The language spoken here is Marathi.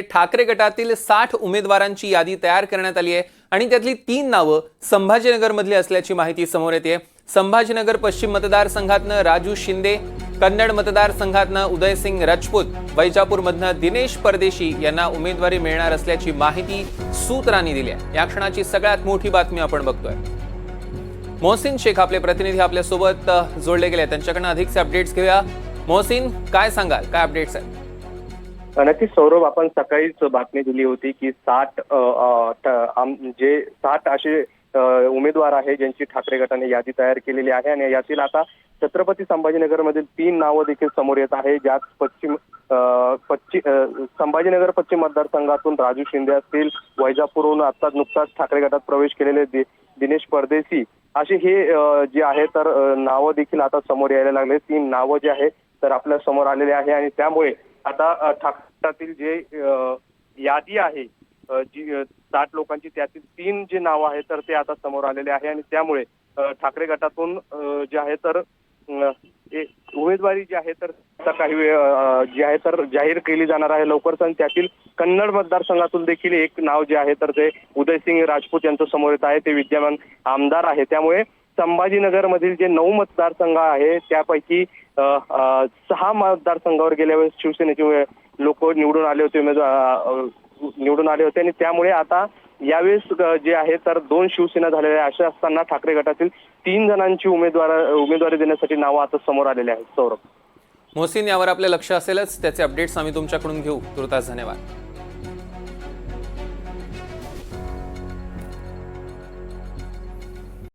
ठाकरे गटातील साठ उमेदवारांची यादी तयार करण्यात आली आहे आणि त्यातली तीन नावं संभाजीनगरमधली असल्याची माहिती समोर येते. संभाजीनगर पश्चिम मतदारसंघातनं राजू शिंदे कन्नड मतदारसंघातनं उदयसिंग राजपूत वैजापूरमधनं दिनेश परदेशी यांना उमेदवारी मिळणार असल्याची माहिती सूत्रांनी दिली आहे. या क्षणाची सगळ्यात मोठी बातमी आपण बघतोय. मोहसिन शेख आपले प्रतिनिधी आपल्यासोबत जोडले गेले त्यांच्याकडनं अधिकचे अपडेट्स घेऊया. मोहसिन काय सांगाल? काय अपडेट्स आहेत? नक्कीच सौरभ आपण सकाळीच बातमी दिली होती की साठ जे साठ असे उमेदवार आहे ज्यांची ठाकरे गटाने यादी तयार केलेली आहे आणि यातील आता छत्रपती संभाजीनगरमधील तीन नावं देखील समोर येत आहे ज्यात पश्चिम पश्चिम संभाजीनगर पश्चिम मतदारसंघातून राजू शिंदे असतील वैजापूरहून आता नुकताच ठाकरे गटात प्रवेश केलेले दिनेश परदेशी असे हे जे आहे तर नावं देखील आता समोर यायला लागले. तीन नावं जे आहे तर आपल्यासमोर आलेले आहे आणि त्यामुळे आता ठाकरातील जे यादी आहे जी साठ लोकांची त्यातील तीन जे नाव आहे तर ते आता समोर आलेले आहे आणि त्यामुळे ठाकरे गटातून जे आहे तर उमेदवारी जी आहे तर आता काही वेळ जी आहे तर जाहीर केली जाणार आहे लवकरच आणि त्यातील कन्नड मतदारसंघातून देखील एक नाव जे आहे तर ते उदयसिंग राजपूत यांचं समोर येत आहे. ते विद्यमान आमदार आहे. त्यामुळे संभाजीनगर मधील जे नऊ मतदारसंघ आहे त्यापैकी सहा मतदारसंघावर गेल्या वेळेस शिवसेनेचे लोक निवडून आले होते उमेदवार निवडून आले होते आणि त्यामुळे आता यावेळेस जे आहे तर दोन शिवसेना झालेल्या आहे अशा असताना ठाकरे गटातील तीन जणांची उमेदवार उमेदवारी देण्यासाठी नावं आता समोर आलेले आहेत. सौरभ. मोहसिन यावर आपलं लक्ष असेलच. त्याचे अपडेट्स आम्ही तुमच्याकडून घेऊ. तुर्तास धन्यवाद.